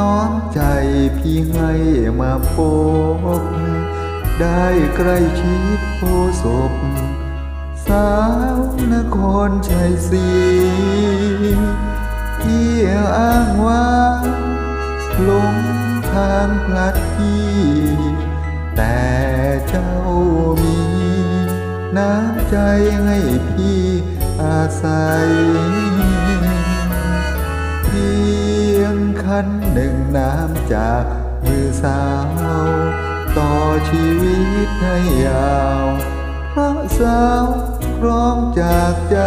น้อมใจพี่ให้มาพบ ได้ใกล้ชิดโพศพสาวนครชัยศรีที่อ้างว่าหลงทางพลัดพี่แต่เจ้ามีน้ำใจให้พี่อาศัยเพันหนึ่งน้ำจากมือสาว ต่อชีวิตให้ยาวพระสาวครองจากใจ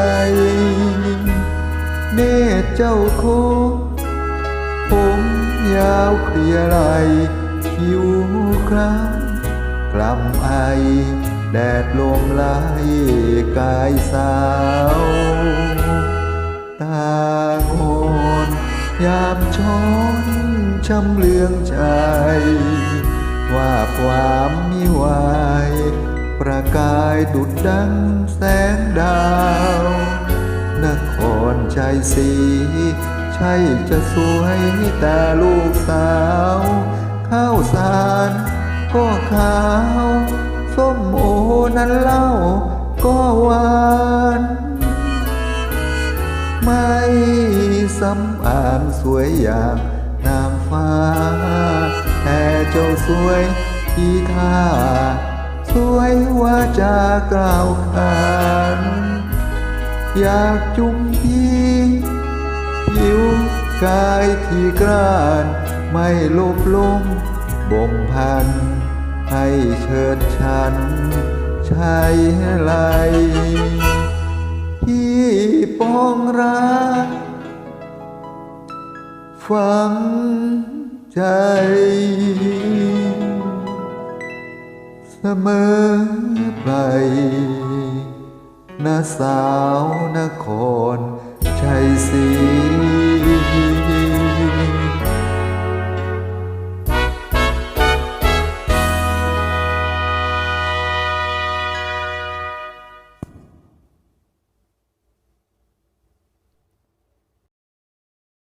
เนตรเจ้าโคงผมยาวเคลียร์ไหลผิวคล้ำกลำไอ แดดลมไล่กายสาว ยามช้อนช้ำเลืองใจ ว่าความมีวายประกายดุดดังแสงดาว นครชัยศรีใช่จะสวยแต่ลูกสาว ข้าวสารก็ขาว ส้มโอนั้นเล่า สำอางสวยอย่างนางฟ้า แต่เจ้าสวยที่ท่า สวยว่าจากล่าวขานอยากจุมพี่ผิวกายที่กร้านไม่ลบลงบ่มพัน ให้เชิดชันชายไหลที่ปองรัก ฝังใจ เสมอไปนาสาวนครชัยศรี